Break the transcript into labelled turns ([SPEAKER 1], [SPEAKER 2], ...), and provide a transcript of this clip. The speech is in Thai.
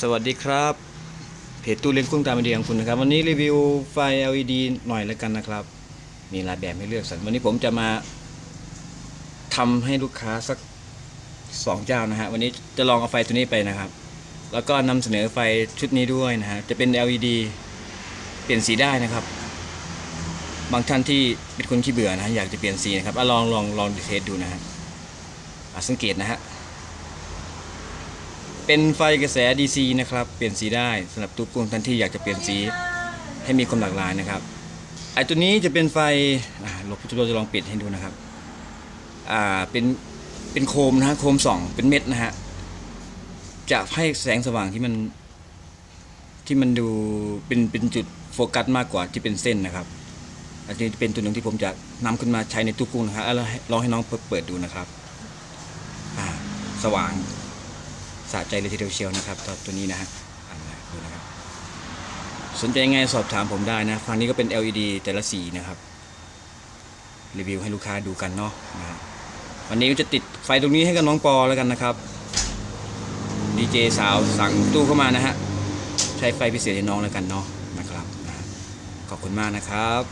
[SPEAKER 1] ส
[SPEAKER 2] วัสดีครับเพจตู้เลี้ยงกุ้งตามไอเดียของคุณนะครับ วันนี้รีวิวไฟ LED หน่อยแล้วกันนะครับ มีหลายแบบให้เลือกสรรวันนี้ผมจะมาทำให้ลูกค้าสักสองเจ้านะฮะวันนี้จะลองเอาไฟตัวนี้ไปนะครับ แล้วก็นำเสนอไฟชุดนี้ด้วยนะฮะจะเป็น LED เปลี่ยนสีได้นะครับ บางท่านที่เป็นคนขี้เบื่อนะฮะอยากจะเปลี่ยนสีนะครับอลองลองลองเทสดูนะฮะสังเกตนะฮะ เป็นไฟกระแส DC นะครับ เปลี่ยนสีได้สำหรับตู้กุ้งท่านที่อยากจะเปลี่ยนสีให้มีความหลากหลายนะครับไอตัวนี้จะเป็นไฟอ่าเราเราจะลองปิดให้ดูนะครับอ่าเป็นเป็นโคมนะฮะโคมส่องเป็นเม็ดนะฮะจะให้แสงสว่างที่มันที่มันดูเป็นเป็นจุดโฟกัสมากกว่าที่เป็นเส้นนะครับอันนี้เป็นตัวหนึ่งที่ผมจะนำขึ้นมาใช้ในตู้กุ้งนะครับอะแล้วลองให้น้องเปิดดูนะครับอ่าสว่าง สะใจเลยทีเดียวเชียวนะครับตัวตัวนี้นะฮะดูนะครับสนใจยังไงสอบถามผมได้นะฝั่งนี้ก็เป็น LED แต่ละสีนะครับรีวิวให้ลูกค้าดูกันเนาะนะวันนี้ก็จะติดไฟตรงนี้ให้กับน้องปอแล้วกันนะครับดีเจสาวสั่งตู้เข้ามานะฮะใช้ไฟพิเศษให้น้องแล้วกันเนาะนะครับขอบคุณมากนะครับ